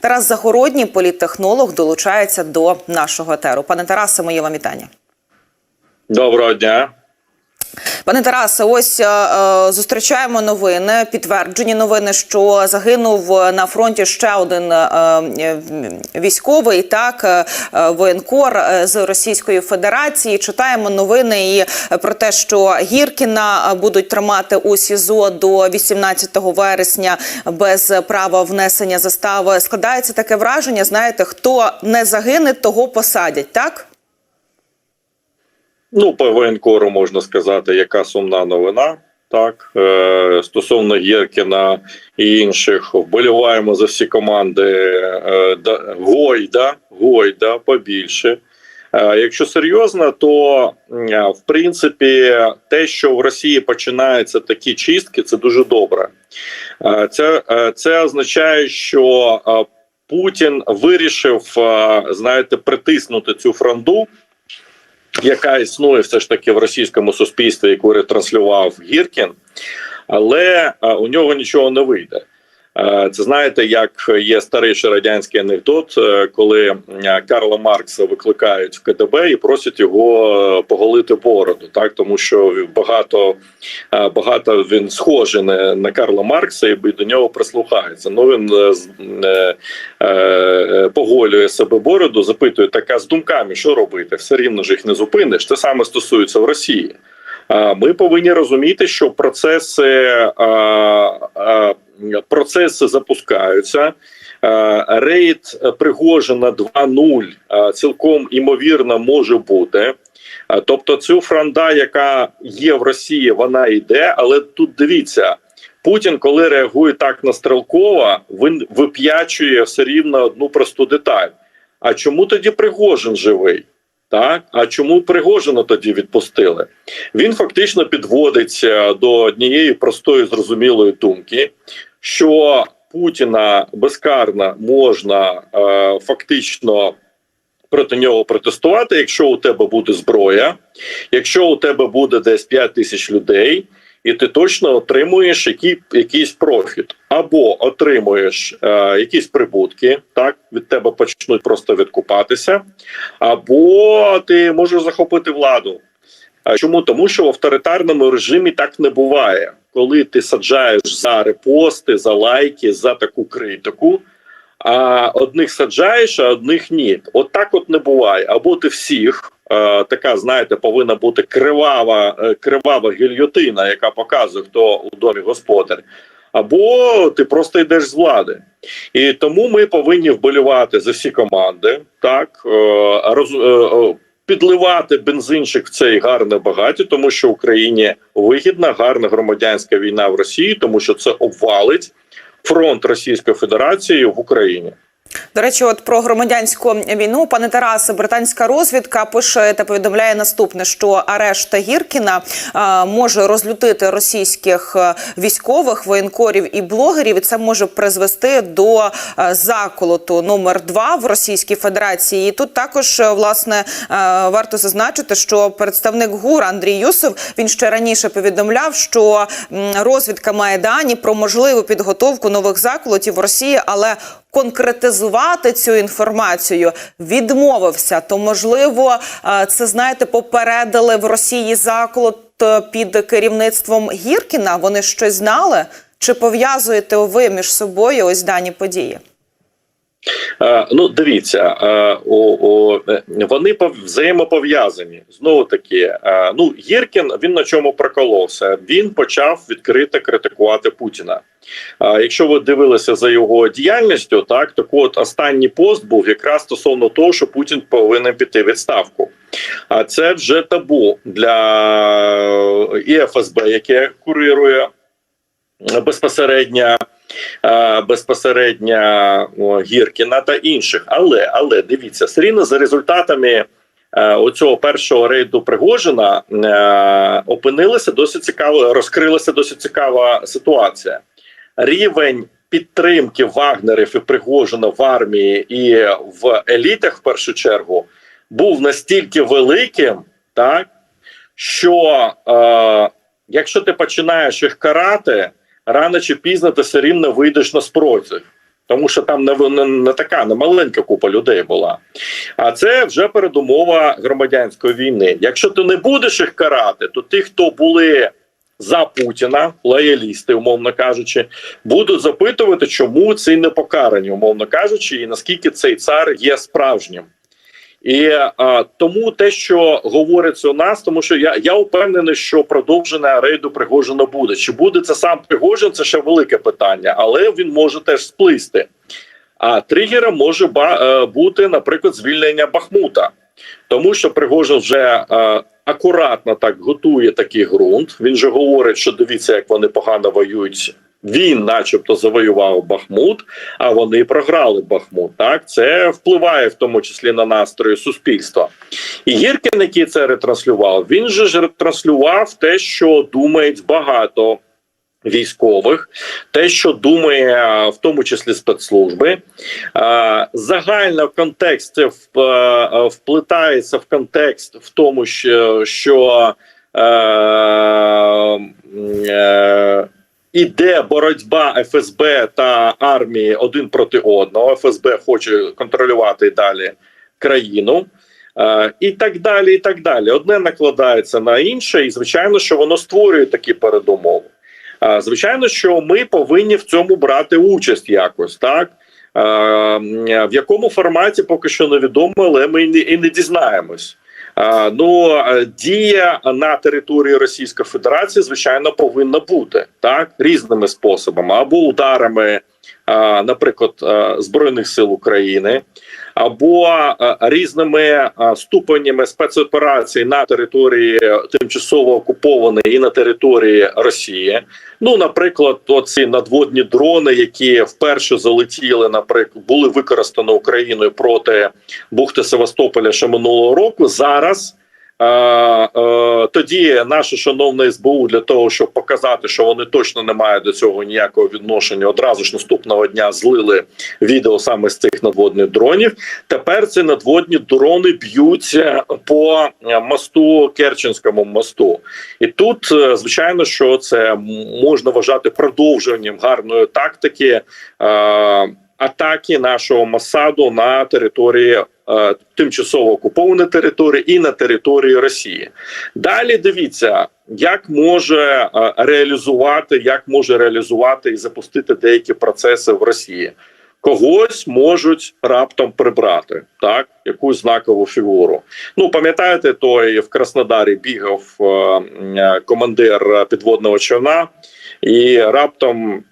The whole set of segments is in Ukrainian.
Тарас Загородній, політтехнолог, долучається до нашого етеру. Пане Тарасе, моє вам вітання. Доброго дня. Пане Тарасе, ось е, е, зустрічаємо новини, підтверджені новини, що загинув на фронті ще один е, е, військовий, так е, е, воєнкор е, з Російської Федерації. Читаємо новини і про те, що Гіркіна будуть тримати у СІЗО до 18 вересня без права внесення застави. Складається таке враження. Знаєте, хто не загине, того посадять, так? Ну, по воєнкору можна сказати, яка сумна новина. Так, е, стосовно Єркіна і інших, вболіваємо за всі команди е, да, Гойда, Гойда побільше. Е, якщо серйозно, то в принципі те, що в Росії починаються такі чистки, це дуже добре. Це, це означає, що Путін вирішив, е, знаєте, притиснути цю фронту яка існує все ж таки в російському суспільстві, яку ретранслював Гіркін, але у нього нічого не вийде. Е, Це знаєте, як є старий радянський анекдот, е, коли Карла Маркса викликають в КДБ і просять його поголити бороду, так тому що багато е, багато він схожий на, Карла Маркса і до нього прислухається. Ну він поголює себе бороду, запитує така з думками, що робити, все рівно ж їх не зупиниш. Те саме стосується в Росії. Ми повинні розуміти, що процеси, процеси запускаються. А, Рейд Пригожина 2.0 а, цілком імовірно може бути. Тобто, цю фронта, яка є в Росії, вона йде, але тут дивіться. Путін, коли реагує так на Стрелкова, він вип'ячує все рівно одну просту деталь. А чому тоді Пригожин живий? Так, а чому Пригожина тоді відпустили? Він фактично підводиться до однієї простої зрозумілої думки, що Путіна безкарно можна е, фактично проти нього протестувати, якщо у тебе буде зброя, якщо у тебе буде десь 5 тисяч людей, і ти точно отримуєш які, якийсь профіт, або отримуєш е, якісь прибутки, так від тебе почнуть просто відкупатися, або ти можеш захопити владу. Чому? Тому що в авторитарному режимі так не буває, коли ти саджаєш за репости, за лайки, за таку критику. А одних саджаєш, а одних ні. От так от не буває. Або ти всіх е, така, знаєте, повинна бути кривава, е, кривава гільйотина, яка показує, хто у домі господар, або ти просто йдеш з влади. І тому ми повинні вболівати за всі команди, так е, роз, е, підливати бензинчик в цей гарне багаті, тому що Україні вигідна, гарна громадянська війна в Росії, тому що це обвалить фронт Російської Федерації в Україні. До речі, от про громадянську війну, пане Тарасе, британська розвідка пише та повідомляє наступне: що арешт Гіркіна е, може розлютити російських е, військових, воєнкорів і блогерів, і це може призвести до е, заколоту номер 2 в Російській Федерації. І тут також е, власне варто зазначити, що представник ГУР Андрій Юсов він ще раніше повідомляв, що розвідка має дані про можливу підготовку нових заколотів в Росії, але конкретизувати цю інформацію відмовився. То можливо, е, це знаєте, попередили в Росії заколот е, під керівництвом Гіркіна. Вони щось знали? Чи пов'язуєте ви між собою ось дані події? Е, Ну, дивіться, е, о, о, е, вони пов- взаємопов'язані. Знову таки, ну Єркін він на чому проколовся. Він почав відкрито критикувати Путіна. Якщо ви дивилися за його діяльністю, так так от останній пост був якраз стосовно того, що Путін повинен піти відставку. А це вже табу для і ФСБ, яке курирує безпосередньо безпосередньо Гіркіна та інших. Але але дивіться, все рівно за результатами е, оцього першого рейду Пригожина е, опинилася досить цікаво, розкрилася досить цікава ситуація. Рівень підтримки Вагнерів і Пригожина в армії і в елітах, в першу чергу, був настільки великим, так що е, якщо ти починаєш їх карати, рано чи пізно ти все рівно вийдеш на спротив. тому що там не, не, не така не маленька купа людей була. А це вже передумова громадянської війни. Якщо ти не будеш їх карати, то ті, хто були за Путіна, лоялісти, умовно кажучи, будуть запитувати, чому ці не покарані, умовно кажучи, і наскільки цей цар є справжнім. І а, тому те, що говориться у нас, тому що я я впевнений, що продовження рейду Пригожина буде. Чи буде це сам Пригожин? Це ще велике питання, але він може теж сплисти. А тригером може ба, е, бути, наприклад, звільнення Бахмута, тому що Пригожин вже е, акуратно так готує такий ґрунт. Він же говорить, що дивіться, як вони погано воюють. Він, начебто, завоював Бахмут, а вони програли Бахмут. Так це впливає в тому числі на настрої суспільства. І Гіркін, який це ретранслював, він же ж ретранслював те, що думають багато військових, те, що думає в тому числі спецслужби, загально контекст це е, вплітається в контекст в тому, що, що е, е, іде боротьба ФСБ та армії один проти одного. ФСБ хоче контролювати далі країну. Е, і так далі, і так далі. Одне накладається на інше, і звичайно, що воно створює такі передумови. Е, Звичайно, що ми повинні в цьому брати участь якось, так Е, в якому форматі поки що невідомо, але ми і не- дізнаємось. Е, Ну е, дія на території Російської Федерації, звичайно, повинна бути так? Різними способами. Або ударами, е, наприклад, збройних сил України, або е, різними е, ступенями спецоперацій на території тимчасово окупованої і на території Росії. Ну, наприклад, оці надводні дрони, які вперше залетіли, наприклад, були використані Україною проти бухти Севастополя ще минулого року. Зараз е, е, тоді наше шановне СБУ для того, щоб показати, що вони точно не мають до цього ніякого відношення, одразу ж наступного дня злили відео саме з цих надводних дронів. Тепер ці надводні дрони б'ються по е, мосту Керченському мосту. І тут, е, звичайно, що це можна вважати продовженням гарної тактики е, атаки нашого Масаду на території е, тимчасово окупованої території і на території Росії. Далі дивіться, як може е, реалізувати, як може реалізувати і запустити деякі процеси в Росії. Когось можуть раптом прибрати так, якусь знакову фігуру. Ну пам'ятаєте, той в Краснодарі бігав е, е, командир підводного човна, і раптом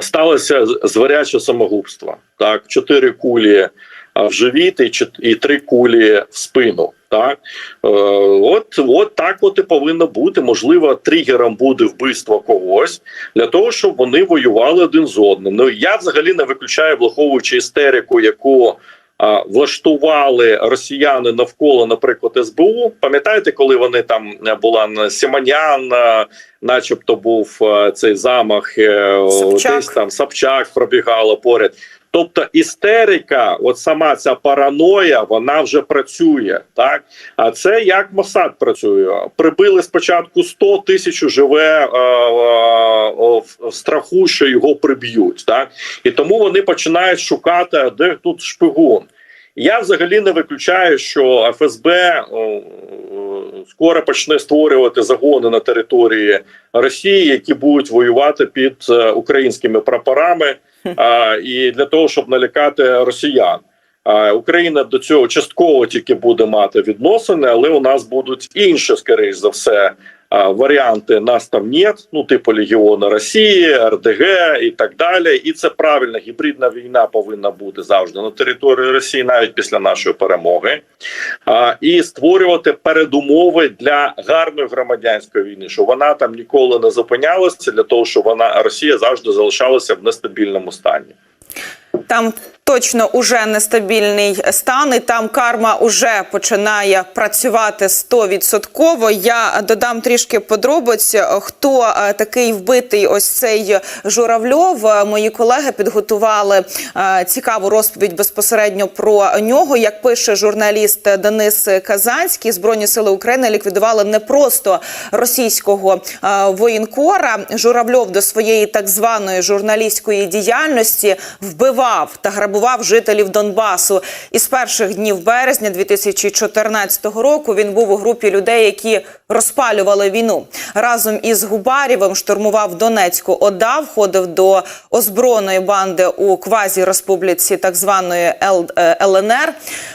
сталося з- зваряче самогубство. Так, чотири кулі в живіт і, і три кулі в спину. Так, е, от, от так от і повинно бути. Можливо, тригером буде вбивство когось для того, щоб вони воювали один з одним. Ну я взагалі не виключаю, враховуючи істерику, яку а, влаштували росіяни навколо, наприклад, СБУ. Пам'ятаєте, коли вони там е, була на Сіманян, е, начебто був е, цей замах, е, Собчак. десь там Собчак пробігала поряд. Тобто істерика, от сама ця параноя, вона вже працює, так а це як Мосад працює. Прибили спочатку 100 тисяч живе е, е, в страху, що його приб'ють, так і тому вони починають шукати, де тут шпигун. Я взагалі не виключаю, що ФСБ скоро почне створювати загони на території Росії, які будуть воювати під е, українськими прапорами, і для того, щоб налякати росіян. Україна до цього частково тільки буде мати відносини, але у нас будуть інші, скоріш за все, варіанти нас там нет, ну типу Легіона Росії, РДГ і так далі. І це правильна гібридна війна повинна бути завжди на території Росії, навіть після нашої перемоги, а, і створювати передумови для гарної громадянської війни, щоб вона там ніколи не зупинялася, для того, щоб вона Росія завжди залишалася в нестабільному стані. Там точно уже нестабільний стан, і там карма уже починає працювати стовідсотково. Я додам трішки подробиць, хто е, такий вбитий ось цей Журавльов. Мої колеги підготували е, цікаву розповідь безпосередньо про нього. Як пише журналіст Денис Казанський, збройні сили України ліквідували не просто російського е, воєнкора. Журавльов до своєї так званої журналістської діяльності вбивав та грабував жителів Донбасу. Із перших днів березня 2014 року він був у групі людей, які розпалювали війну разом із Губарєвим. Штурмував Донецьку ОДА, входив до озброєної банди у квазі республіці так званої е, ЛНР.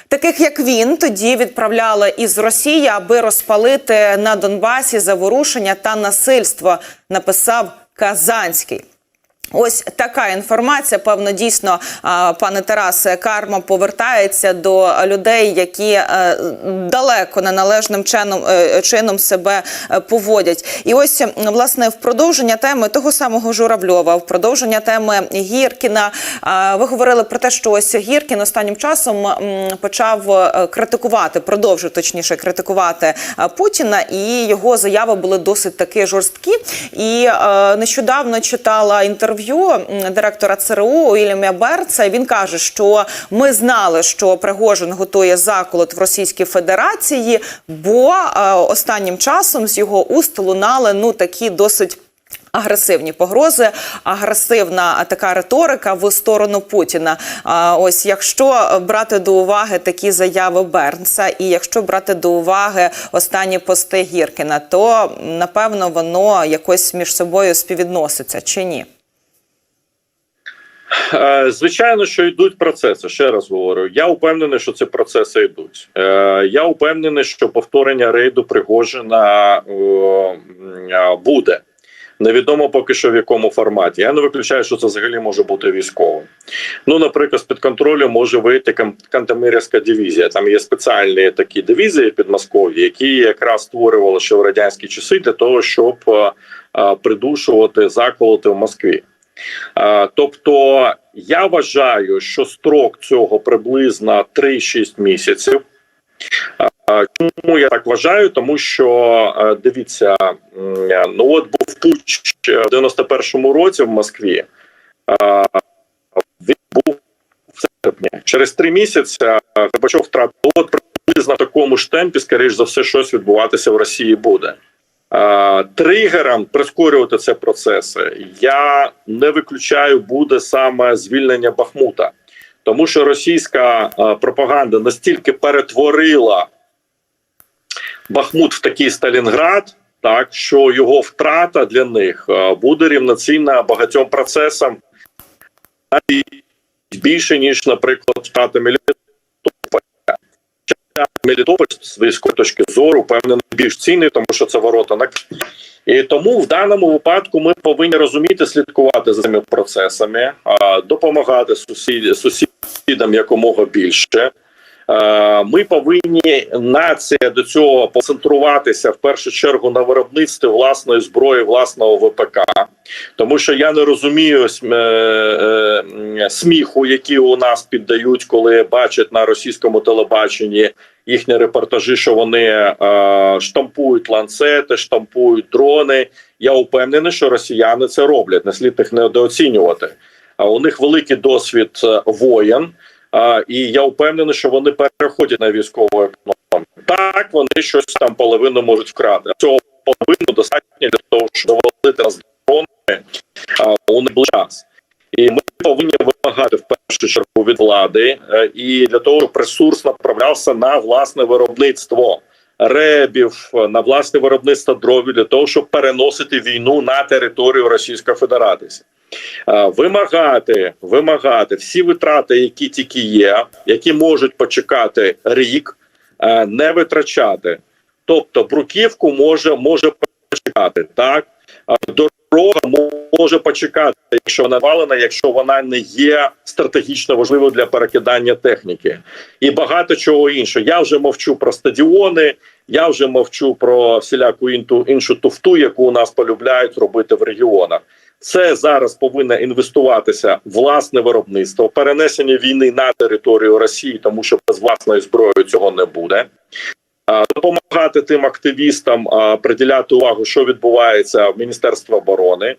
Таких як він тоді відправляли із Росії, аби розпалити на Донбасі заворушення та насильство. Написав Казанський. Ось така інформація. Певно, дійсно, пане Тарасе, карма повертається до людей, які е, далеко неналежним чином, е, чином себе е, поводять. І ось власне в продовження теми того самого Журавльова, в продовження теми Гіркіна. Ви говорили про те, що ось Гіркін останнім часом почав критикувати, продовжив точніше критикувати Путіна, і його заяви були досить таки жорсткі. І нещодавно читала інтерв'ю м, директора ЦРУ Уільяма Берца. Він каже, що ми знали, що Пригожин готує заколот в Російській Федерації, бо е, останнім часом з його уст лунали ну такі досить. Агресивні погрози, агресивна така риторика в сторону Путіна. А, ось якщо брати до уваги такі заяви Бернса, і якщо брати до уваги останні пости Гіркіна, то напевно воно якось між собою співвідноситься чи ні? Е, Звичайно, що йдуть процеси. Ще раз говорю. Я впевнений, що ці процеси йдуть. Е, Я впевнений, що повторення рейду Пригожина е, буде. Невідомо поки що в якому форматі. Я не виключаю, що це взагалі може бути військовим. Ну, наприклад, з під контролю може вийти Кан- Кантемирівська дивізія. Там є спеціальні такі дивізії під Москов'ї, які якраз створювали ще в радянські часи для того, щоб придушувати заколоти в Москві. Е, Тобто я вважаю, що строк цього приблизно 3-6 місяців. Е, Чому я так вважаю? Тому що е, дивіться, е, ну от був путч в 91-му році в Москві. Е, Він був в серпні. Через три місяці е, Горбачов втратив от приблизно в такому ж темпі, скоріш за все, щось відбуватися в Росії буде. Е, Тригером прискорювати ці процеси я не виключаю буде саме звільнення Бахмута, тому що російська е, пропаганда настільки перетворила Бахмут в такий Сталінград, так що його втрата для них е, буде рівноцінна багатьом процесам більше ніж, наприклад, втрата Мелітополя. Мелітополь з військової точки зору певне більш цінний, тому що це ворота на і тому в даному випадку ми повинні розуміти, слідкувати за цими процесами, допомагати сусід, сусідам якомога більше. Е, Ми повинні нація до цього концентруватися в першу чергу на виробництві власної зброї, власного ВПК, тому що я не розумію е, е, сміху, які у нас піддають, коли бачать на російському телебаченні їхні репортажі, що вони штампують ланцети, штампують дрони. Я впевнений, що росіяни це роблять. Не слід їх недооцінювати. А у них великий досвід воєн. І я впевнений, що вони переходять на військову економіку. Так, вони щось там половину можуть вкрати. Цього половину достатньо для того, щоб завалити нас дрони у найближчий час. І ми повинні вимагати в першу чергу від влади е, і для того, щоб ресурс направлявся на власне виробництво ребів, е, на власне виробництво дров для того, щоб переносити війну на територію Російської Федерації. Е, Вимагати, вимагати всі витрати, які тільки є, які можуть почекати рік, е, не витрачати. Тобто, бруківку може може почекати, так дорога може почекати, якщо вона валена, якщо вона не є стратегічно важливою для перекидання техніки, і багато чого іншого. Я вже мовчу про стадіони. Я вже мовчу про всіляку інту іншу туфту, яку у нас полюбляють робити в регіонах. Це зараз повинно інвестуватися власне виробництво, перенесення війни на територію Росії, тому що без власної зброї цього не буде. Допомагати тим активістам приділяти увагу, що відбувається в Міністерстві оборони.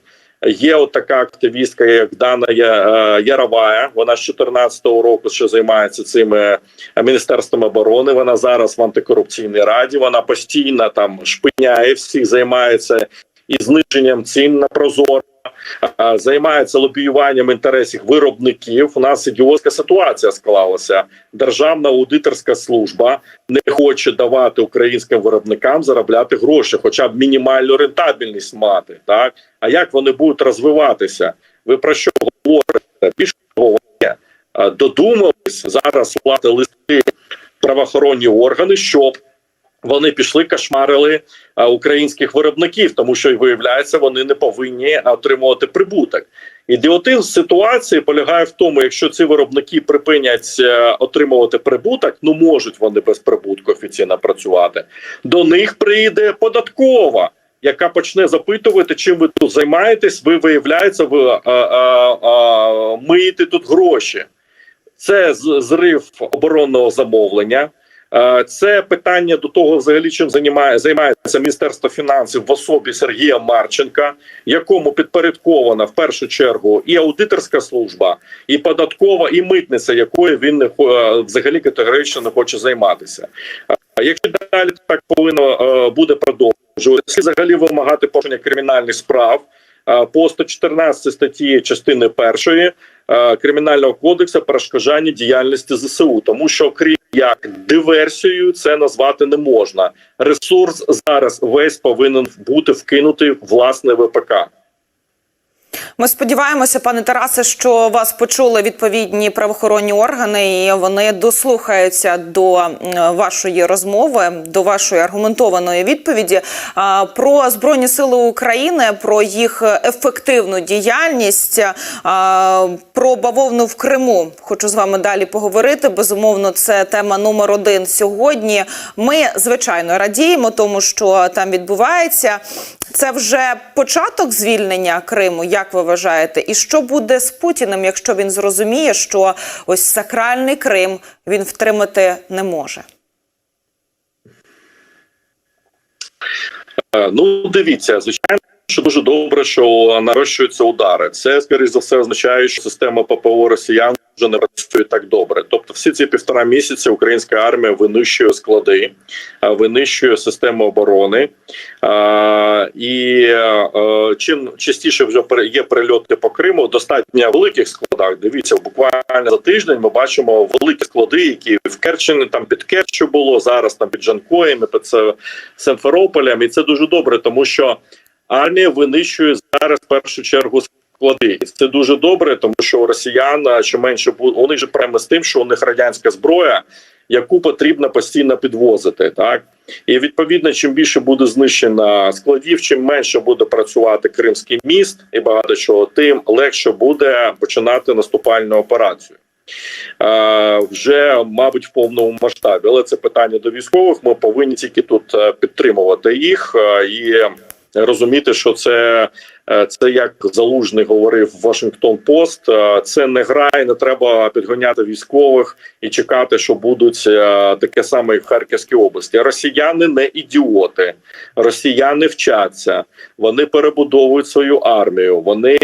Є така активістка, як Дана е, Яровая. Вона з 14-го року ще займається цими міністерством оборони. Вона зараз в антикорупційній раді. Вона постійно там шпиняє всіх, займається і зниженням цін на прозоро. Займається лобіюванням інтересів виробників. У нас ідіотська ситуація склалася. Державна аудиторська служба не хоче давати українським виробникам заробляти гроші, хоча б мінімальну рентабельність мати. Так а як вони будуть розвиватися? Ви про що говорите? Більше того, додумались зараз слати листи правоохоронні органи, щоб вони пішли кошмарили е, українських виробників, тому що виявляється, вони не повинні отримувати прибуток. Ідіотизм ситуації полягає в тому, якщо ці виробники припинять е, отримувати прибуток, ну можуть вони без прибутку офіційно працювати. До них прийде податкова, яка почне запитувати, чим ви тут займаєтесь. Ви виявляється, ви а, а, а, миєте тут гроші. Це зрив оборонного замовлення. Е, Це питання до того, взагалі, чим займає, займається Міністерство фінансів в особі Сергія Марченка, якому підпорядкована в першу чергу і аудиторська служба, і податкова, і митниця, якою він не е, взагалі категорично не хоче займатися. Якщо далі так повинно е, буде продовжуватися, взагалі вимагати порушення кримінальних справ е, по 114 статті частини першої е, кримінального кодексу перешкоджання діяльності ЗСУ, тому що крім як диверсією, це назвати не можна. Ресурс зараз весь повинен бути вкинутий власне ВПК. Ми сподіваємося, пане Тарасе, що вас почули відповідні правоохоронні органи, і вони дослухаються до вашої розмови, до вашої аргументованої відповіді про збройні сили України, про їх ефективну діяльність, про бавовну в Криму. Хочу з вами далі поговорити. Безумовно, це тема номер один сьогодні. Ми звичайно радіємо тому, що там відбувається. Це вже початок звільнення Криму, як ви вважаєте? І що буде з Путіним, якщо він зрозуміє, що ось сакральний Крим він втримати не може? Е, Ну, дивіться, звичайно, що дуже добре, що нарощуються удари. Це скоріш за все означає, що система ППО Росіян вже не працює так добре. Тобто, всі ці півтора місяці українська армія винищує склади, винищує систему оборони. І чим частіше вже є прильоти по Криму, достатньо великих складах. Дивіться, буквально за тиждень ми бачимо великі склади, які в Керчені там під Керчу було зараз. Там під Жанкоєм, під Симферополем, і це дуже добре, тому що армія винищує зараз в першу чергу склади. І це дуже добре, тому що росіян що менше вони ж прямо з тим, що у них радянська зброя, яку потрібно постійно підвозити, так. І відповідно, чим більше буде знищено складів, чим менше буде працювати Кримський міст і багато чого, тим легше буде починати наступальну операцію. Вже, мабуть, в повному масштабі, але це питання до військових. Ми повинні тільки тут е, підтримувати їх е, і розуміти, що це, е, це як залужний говорив Вашингтон Пост. е, Це не гра, і не треба підганяти військових і чекати, що будуть е, таке саме і в Харківській області. Росіяни не ідіоти, росіяни вчаться, вони перебудовують свою армію. Вони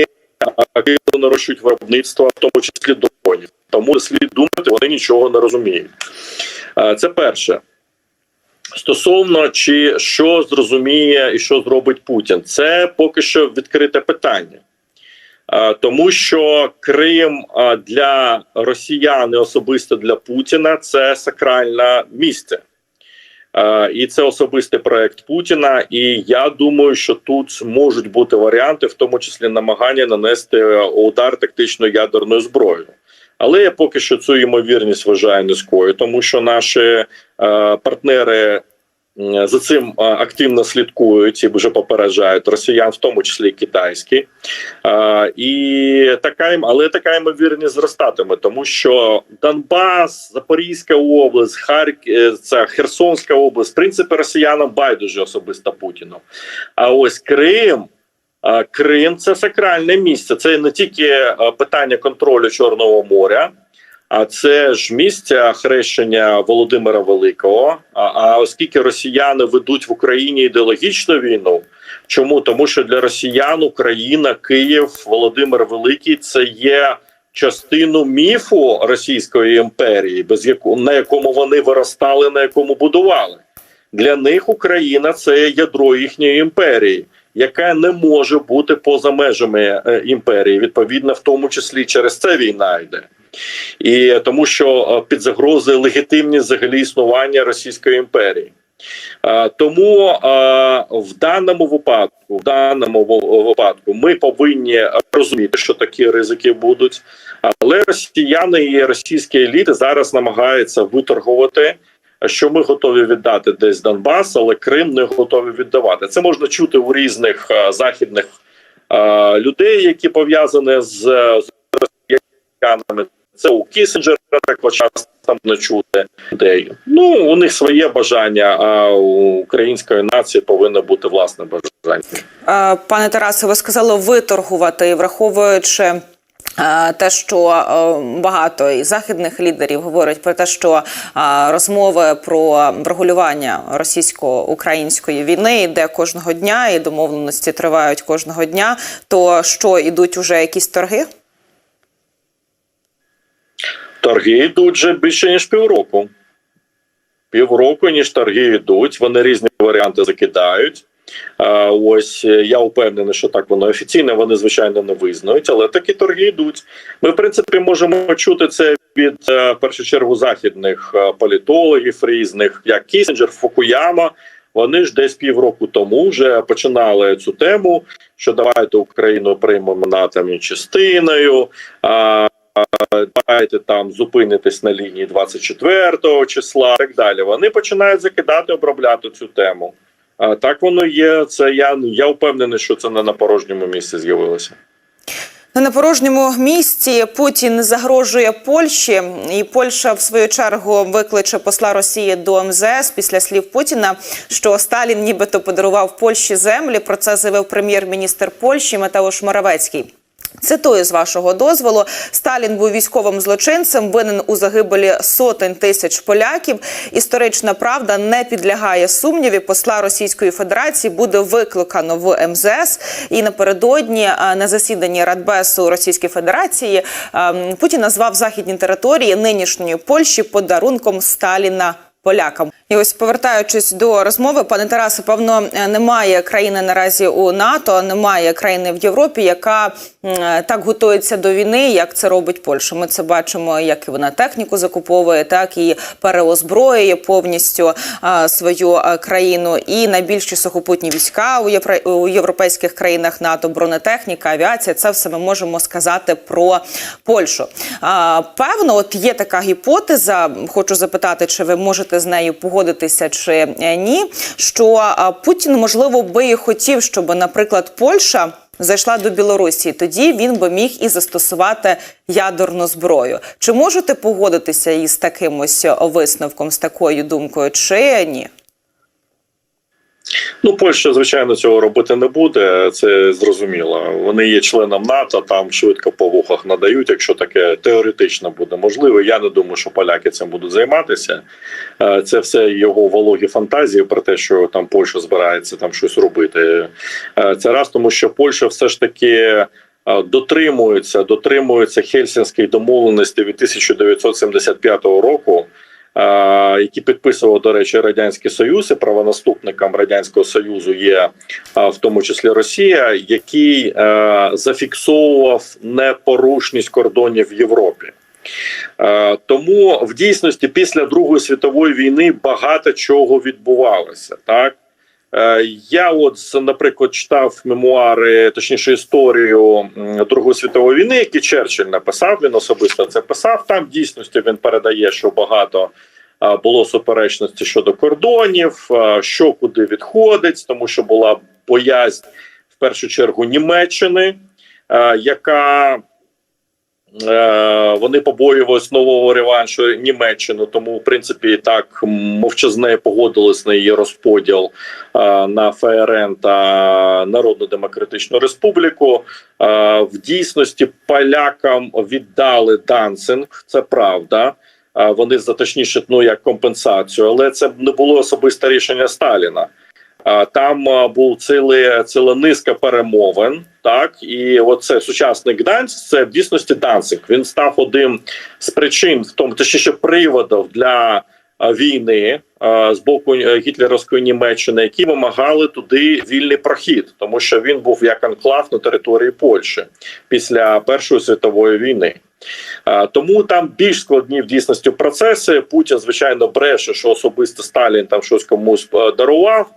активно нарощують виробництво, в тому числі дронів. Тому слід думати, вони нічого не розуміють. Це перше. Стосовно чи що зрозуміє і що зробить Путін, це поки що відкрите питання. Е, Тому що Крим е, для росіян і особисто для Путіна це сакральне місце. Е, І це особистий проект Путіна. І я думаю, що тут можуть бути варіанти, в тому числі намагання нанести удар тактичною ядерною зброєю. Але я поки що цю ймовірність вважаю низькою, тому що наші е, партнери за цим е, активно слідкують і вже попереджають росіян, в тому числі і китайські. Е, і така але така ймовірність зростатиме, тому що Донбас, Запорізька область, Харків, це Херсонська область, в принципі, росіянам байдуже особисто Путіну. А ось Крим. Крим це сакральне місце. Це не тільки е, питання контролю Чорного моря, а це ж місце хрещення Володимира Великого. А оскільки росіяни ведуть в Україні ідеологічну війну, чому тому, що для росіян Україна, Київ, Володимир Великий це є частину міфу Російської імперії, без яку на якому вони виростали, на якому будували. Для них Україна це ядро їхньої імперії, яка не може бути поза межами е, імперії. Відповідно, в тому числі через це війна йде. І тому, що е, під загрозою легітимність взагалі існування Російської імперії. Е, Тому в даному випадку, в даному випадку, ми повинні розуміти, що такі ризики будуть. Але росіяни і російські еліти зараз намагаються виторгувати, що ми готові віддати десь Донбас, але Крим не готові віддавати. Це можна чути у різних е, західних е, людей, які пов'язані з, з росіянами. Це у Кісінджера так часто не чути людей. Ну у них своє бажання, а у української нації повинно бути власне бажання. Е, Пане Тарасе, ви сказали виторгувати, враховуючи. Те, що е, багато і західних лідерів говорять про те, що розмови про врегулювання російсько-української війни йде кожного дня, і домовленості тривають кожного дня. То що ідуть уже якісь торги? Торги йдуть вже більше ніж півроку. Півроку, ніж торги йдуть. Вони різні варіанти закидають. Ось е, я впевнений, що так воно офіційно. Вони звичайно не визнають, але такі торги йдуть. Ми, в принципі, можемо чути це від е, в першу чергу західних е, політологів різних, як Кісінджер, Фукуяма. Вони ж десь півроку тому вже починали цю тему, що давайте Україну приймемо НАТО частиною. А, давайте там зупинитись на лінії 24 числа, і так далі. Вони починають закидати, обробляти цю тему. А так воно є. Це я я впевнений, що це не на порожньому місці з'явилося. На порожньому місці Путін загрожує Польщі, і Польща в свою чергу викличе посла Росії до МЗС після слів Путіна, що Сталін нібито подарував Польщі землі. Про це заявив прем'єр-міністр Польщі Матеуш Моравецький. Цитую з вашого дозволу, Сталін був військовим злочинцем, винен у загибелі сотень тисяч поляків. Історична правда не підлягає сумніві. Посла Російської Федерації буде викликано в МЗС. І напередодні на засіданні Радбесу Російської Федерації Путін назвав західні території нинішньої Польщі подарунком Сталіна. Полякам і ось повертаючись до розмови, пане Тарасе, певно, немає країни наразі у НАТО, немає країни в Європі, яка так готується до війни, як це робить Польща. Ми це бачимо, як і вона техніку закуповує, так і переозброює повністю свою країну. І найбільші сухопутні війська у, євро, європейських країнах НАТО, бронетехніка, авіація. Це все ми можемо сказати про Польщу. Певно, от є така гіпотеза. Хочу запитати, чи ви можете з нею погодитися чи е, ні? Що Путін можливо би і хотів, щоб, наприклад, Польща. Зайшла до Білорусі, тоді він би міг і застосувати ядерну зброю. Чи можете погодитися із таким ось висновком, з такою думкою, чи ні? Ну, Польща, звичайно, цього робити не буде. Це зрозуміло. Вони є членом НАТО, там швидко по вухах надають, якщо таке теоретично буде можливо. Я не думаю, що поляки цим будуть займатися. Е, Це все його вологі фантазії про те, що там Польща збирається там щось робити. Е, Це раз, тому що Польща все ж таки. е, Дотримується, дотримується Хельсінської домовленості від 1975 року, які підписував, до речі, радянський союз і правонаступником радянського союзу є в тому числі Росія, який е, зафіксовував непорушність кордонів в Європі. Е, Тому в дійсності після Другої світової війни багато чого відбувалося. Так я, от наприклад, читав мемуари, точніше історію Другої світової війни, які Черчилль написав. Він особисто це писав. Там в дійсності він передає, що багато було суперечності щодо кордонів, що куди відходить, тому що була боязнь в першу чергу Німеччини, яка Е, Вони побоювалися нового реваншу Німеччини, тому в принципі так мовчазне погодились на її розподіл е, на ФРН та Народну Демократичну Республіку. Е, В дійсності полякам віддали Данцинг, це правда. Е, Вони за точніше, ну як компенсацію, але це не було особисте рішення Сталіна. Там був ціле, ціла низка перемовин. Так і оце сучасний Гданськ, це в дійсності Данцинг. Він став одним з причин, в тому точніше приводів для війни з боку е, гітлерівської Німеччини, які вимагали туди вільний прохід, тому що він був як анклав на території Польщі після Першої світової війни. Тому там більш складні в дійсності процеси. Путін, звичайно, бреше, що особисто Сталін там щось комусь е, дарував.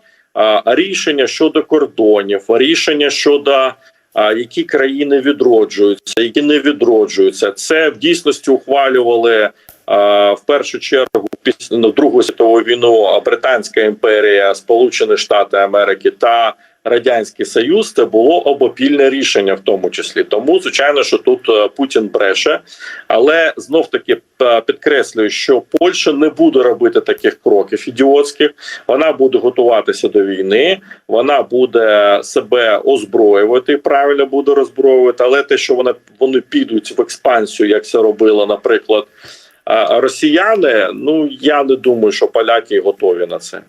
Рішення щодо кордонів, рішення щодо а, які країни відроджуються, які не відроджуються. Це в дійсності ухвалювали в першу чергу після ну, Другу світову війну Британська імперія, Сполучені Штати Америки та Радянський Союз. Це було обопільне рішення, в тому числі. Тому звичайно, що тут е, Путін бреше, але знов таки е, підкреслюю, що Польща не буде робити таких кроків ідіотських. Вона буде готуватися до війни, вона буде себе озброювати, правильно буде роззброювати, але те, що вона вони підуть в експансію, як це робили, наприклад, а, росіяни. Ну я не думаю, що поляки готові на це.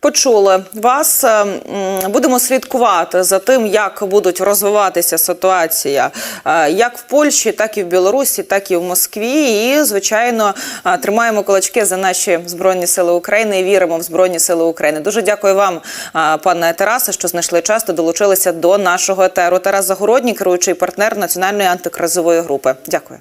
Почули вас. Е, Будемо слідкувати за тим, як будуть розвиватися ситуація е, як в Польщі, так і в Білорусі, так і в Москві. І звичайно е, тримаємо кулачки за наші збройні сили України і віримо в збройні сили України. Дуже дякую вам, пане Тарасе, що знайшли час та долучилися до нашого етеру. Тарас Загородній, керуючий партнер національної антикризової групи. Дякую.